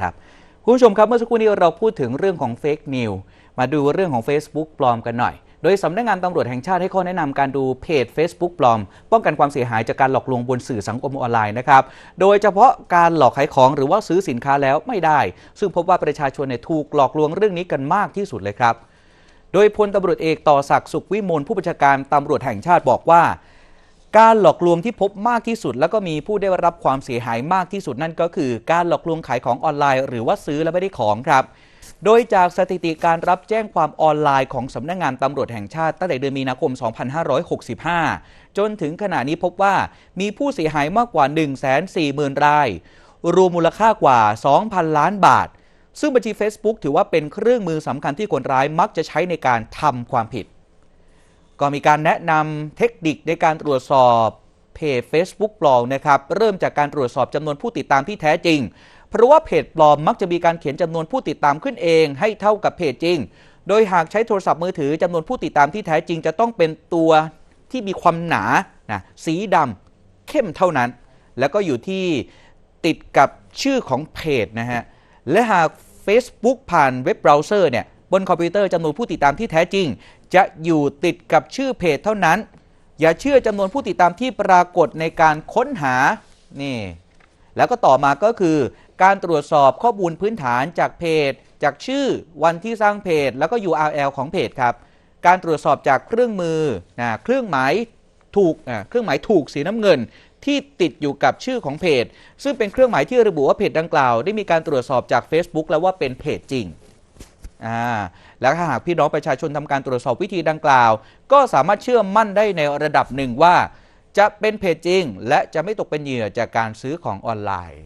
ครับคุณผู้ชมครับเมื่อสักครู่นี้เราพูดถึงเรื่องของเฟกนิวมาดูเรื่องของ Facebook ปลอมกันหน่อย โดยสำนักงานตำรวจแห่งชาติให้ข้อแนะนำการดูเพจ Facebook ปลอม ป้องกันความเสียหายจากการหลอกลวงบนสื่อสังคมออนไลน์นะครับ โดยเฉพาะการหลอกขายของหรือว่าซื้อสินค้าแล้วไม่ได้ ซึ่งพบว่าประชาชนเนี่ยถูกหลอกลวงเรื่องนี้กันมากที่สุดเลยครับ โดยพลตำรวจเอกต่อศักดิ์สุขวิมลผู้บัญชาการตำรวจแห่งชาติบอกว่า การหลอกลวงที่พบมากที่สุด แล้วก็มีผู้ได้รับความเสียหายมากที่สุดนั่นก็คือ การหลอกลวงขายของออนไลน์ หรือว่าซื้อแล้วไม่ได้ของครับ โดยจากสถิติการรับแจ้งความออนไลน์ของสำนักงานตำรวจแห่งชาติตั้งแต่เดือนมีนาคม 2565 จนถึงขณะนี้พบว่ามีผู้เสียหายมากกว่า 140,000 ราย รวมมูลค่ากว่า 2,000 ล้านบาท ซึ่งบัญชี Facebook ถือว่าเป็นเครื่องมือสำคัญที่คนร้ายมักจะใช้ในการทำความผิด ก็มีการแนะนำเทคนิคในการตรวจสอบเพจ Facebook ปลอมนะครับ เริ่มจากการตรวจสอบจำนวนผู้ติดตามที่แท้จริง เพราะว่าเพจปลอมมักจะมีการเขียนจำนวนผู้ติดตามขึ้นเองให้เท่ากับเพจจริง โดยหากใช้โทรศัพท์มือถือจำนวนผู้ติดตามที่แท้จริง จะต้องเป็นตัวที่มีความหนานะสีดำเข้มเท่านั้น แล้วก็อยู่ที่ติดกับชื่อของเพจนะฮะ และหาก Facebook ผ่านเว็บเบราว์เซอร์เนี่ย บนคอมพิวเตอร์จำนวนผู้ติดตามที่แท้จริง จะอยู่ติดกับชื่อเพจเท่านั้น อย่าเชื่อจำนวนผู้ติดตามที่ปรากฏในการค้นหานี่แล้วก็ต่อมาก็คือ การตรวจสอบข้อมูลพื้นฐานจากเพจ จากชื่อวันที่สร้างเพจ แล้วก็ URL ของเพจครับ การตรวจสอบจากเครื่องมือนะเครื่องหมายถูกเครื่องหมายถูกสีน้ำเงินที่ติดอยู่กับชื่อของเพจ ซึ่งเป็นเครื่องหมายที่ระบุว่าเพจดังกล่าว ได้มีการตรวจสอบจาก Facebook แล้วว่าเป็นเพจจริง อ่าแล้วถ้าหากพี่น้องประชาชนทำการตรวจสอบวิธีดังกล่าว ก็สามารถเชื่อมั่นได้ในระดับหนึ่งว่า จะเป็นเพจจริง และจะไม่ตกเป็นเหยื่อจากการซื้อของออนไลน์